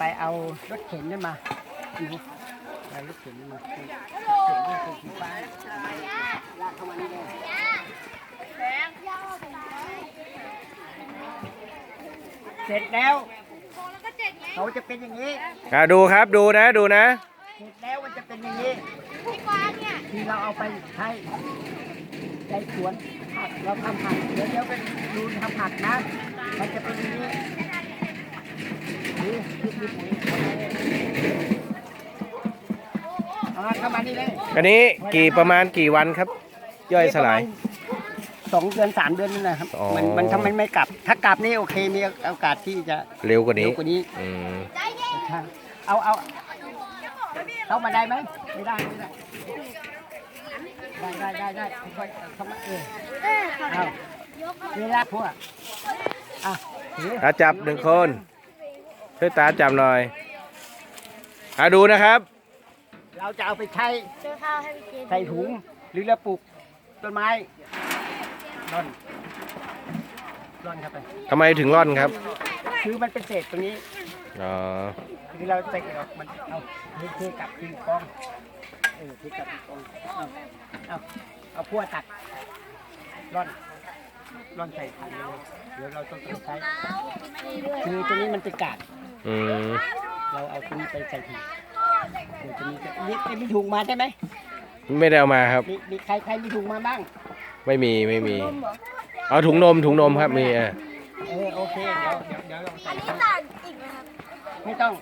ไปเอารถเข็นนั่นมาหนูเอารถเข็นนั่นมาเข็นด้วยสีฟ้าลากเข้ามานี่เลยเสร็จแล้วเขาจะเป็นอย่างนี้อะดูครับดูนะดูนะ เสร็จแล้วมันจะเป็นอย่างนี้พี่กวางเนี่ยที่เราเอาไปใช้ในสวนผักเราทำผักเดี๋ยวเดี๋ยวไปดูทำผักนะ มันจะเป็นอย่างนี้นี่นี่นี่ เอามาเข้ามานี่เลยอันนี้กี่ประมาณกี่วันครับ ย่อยสลาย สองเดือนสามเดือนนั่นแหละครับ อ๋อ มันมันทำไมไม่กลับ ถ้ากลับนี่โอเคมีโอกาสที่จะเร็วกว่าเร็นี้วกว่านี้ อืมใช่เอาเอาเข้ามาได้ไหมไม่ได้ไม่ได้ได้ได้ได้ได้ค่อยๆเข้ามาเออเออค่ะเอานี่ละพวกอะถือตาจับหนึ่งคน ช่วยตาจับหน่อยอะดูนะครับ เราจะเอาไปใช้เจอข้าวให้พี่เจใส่ถุงหรือเราปลูกต้นไม้ร่อนร่อนเข้าไปทำไมถึงร่อนครับ คือมันเป็นเศษตรงนี้อ๋อคือเราเตะออกมันเอาเทเทกลับคืนกองเออเทกลับคืนกองเอาเอาเอาพั่วตัดร่อน ร่อนใส่ถังเลยเดี๋ยวเราต้องใช้คือตัวนี้มันเป็นกาดอืมเราเอาตัวนี้ไปใส่ถุงเดี๋ยวตัวนี้จะนี่มีถุงมาใช่ไหมไม่ได้เอามาครับ มีมีใครใครมีถุงมาบ้างไม่มีไม่มี เอาถุงนมถุงนมครับมีอะเออโอเคเดี๋ยวเดี๋ยวเดี๋ยวเราใส่อันนี้ต่างอีกนะครับไม่ต้อง